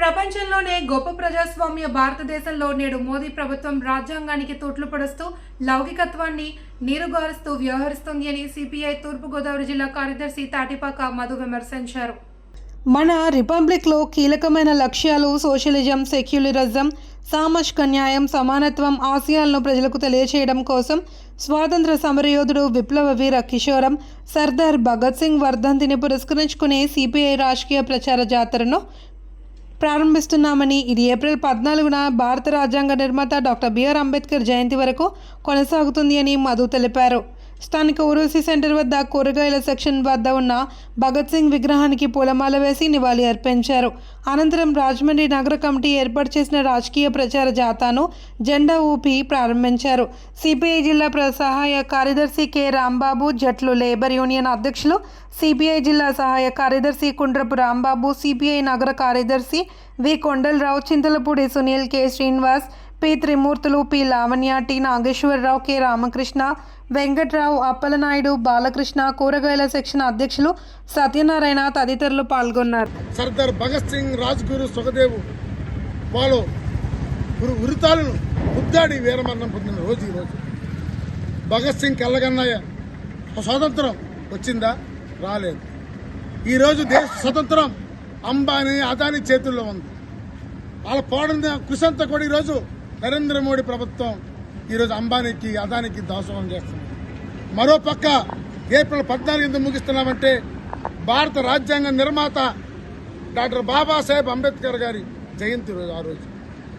ప్రపంచంలోనే గొప్ప ప్రజాస్వామ్య భారతదేశంలో నేడు మోదీ ప్రభుత్వం రాజ్యాంగానికి తూట్లు పడుస్తూ లౌకికత్వాన్ని నీరుగారుస్తూ వ్యవహరిస్తుంది అని సిపిఐ తూర్పుగోదావరి జిల్లా కార్యదర్శి తాటిపాక మధు విమర్శించారు. మన రిపబ్లిక్లో కీలకమైన లక్ష్యాలు సోషలిజం సెక్యులరిజం సామాజిక న్యాయం సమానత్వం ఆశయాలను ప్రజలకు తెలియచేయడం కోసం స్వాతంత్ర సమరయోధుడు విప్లవ వీర కిషోరం సర్దార్ భగత్ సింగ్ వర్ధంతిని పురస్కరించుకునే సిపిఐ రాజకీయ ప్రచార జాతరను ప్రారంభిస్తున్నామని ఇది ఏప్రిల్ పద్నాలుగున భారత రాజ్యాంగ నిర్మాత డాక్టర్ బిఆర్ అంబేద్కర్ జయంతి వరకు కొనసాగుతుంది అని మధు తెలిపారు. స్థానిక ఉరూసి సెంటర్ వద్ద కూరగాయల సెక్షన్ వద్ద ఉన్న భగత్ సింగ్ విగ్రహానికి పూలమాల వేసి నివాళి అర్పించారు. అనంతరం రాజమండ్రి నగర కమిటీ ఏర్పాటు చేసిన రాజకీయ ప్రచార జాతాను జెండా ఊపి ప్రారంభించారు. సిపిఐ జిల్లా ప్ర సహాయ కార్యదర్శి కె. రాంబాబు జట్లు లేబర్ యూనియన్ అధ్యక్షులు సిపిఐ జిల్లా సహాయ కార్యదర్శి కుండ్రపు రాంబాబు సిపిఐ నగర కార్యదర్శి V. Kondalarao Chintalapudi Sunil K. Srinivas P Trimurthulu P. Lavanya T. Nageswararao K. Ramakrishna Venkatrao Appalanaidu Balakrishna కూరగాయల సెక్షన్ అధ్యక్షులు సత్యనారాయణ తదితరులు పాల్గొన్నారు. సర్దార్ భగత్ సింగ్ రాజ్గురు సుఖదేవ్ వాళ్ళు ఉరి ఉరితాలను ముద్దాడి వీరమరణం పొందిన రోజు ఈరోజు భగత్ సింగ్ కళ్ళగన్నయ్య స్వాతంత్రం వచ్చిందా? రాలేదు. ఈరోజు దేశ స్వతంత్రం అంబానీ అదాని చేతుల్లో ఉంది. వాళ్ళ పోడిన కృషి అంతా కూడా ఈరోజు నరేంద్ర మోడీ ప్రభుత్వం ఈరోజు అంబానీకి అదానికి దాసోహం చేస్తుంది. మరోపక్క ఏప్రిల్ పద్నాలుగు ఎందుకు ముగిస్తున్నామంటే భారత రాజ్యాంగ నిర్మాత డాక్టర్ బాబాసాహెబ్ అంబేద్కర్ గారి జయంతి రోజు ఆ రోజు.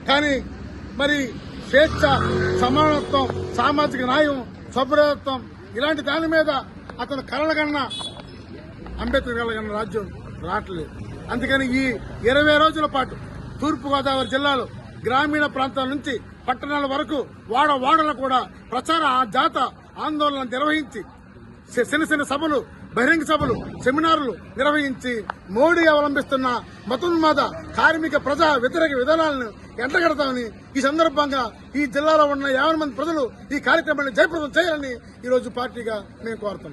కానీ మరి స్వేచ్ఛ సమానత్వం సామాజిక న్యాయం స్వభ్రతత్వం ఇలాంటి దాని మీద అతను కలలుగన్న అంబేద్కర్ కలగన్న రాజ్యం రావట్లేదు. అందుకని ఈ ఇరవై రోజుల పాటు తూర్పుగోదావరి జిల్లాలో గ్రామీణ ప్రాంతాల నుంచి పట్టణాల వరకు వాడ వాడల కూడా ప్రచార జాత ఆందోళన నిర్వహించి చిన్న చిన్న సభలు బహిరంగ సభలు సెమినార్లు నిర్వహించి మోడీ అవలంబిస్తున్న మతోన్మాద కార్మిక ప్రజా వ్యతిరేక విధానాలను ఎంటగడతామని ఈ సందర్భంగా ఈ జిల్లాలో ఉన్న యాభై మంది ప్రజలు ఈ కార్యక్రమాన్ని జయప్రదం చేయాలని ఈరోజు పార్టీగా మేము కోరుతున్నాం.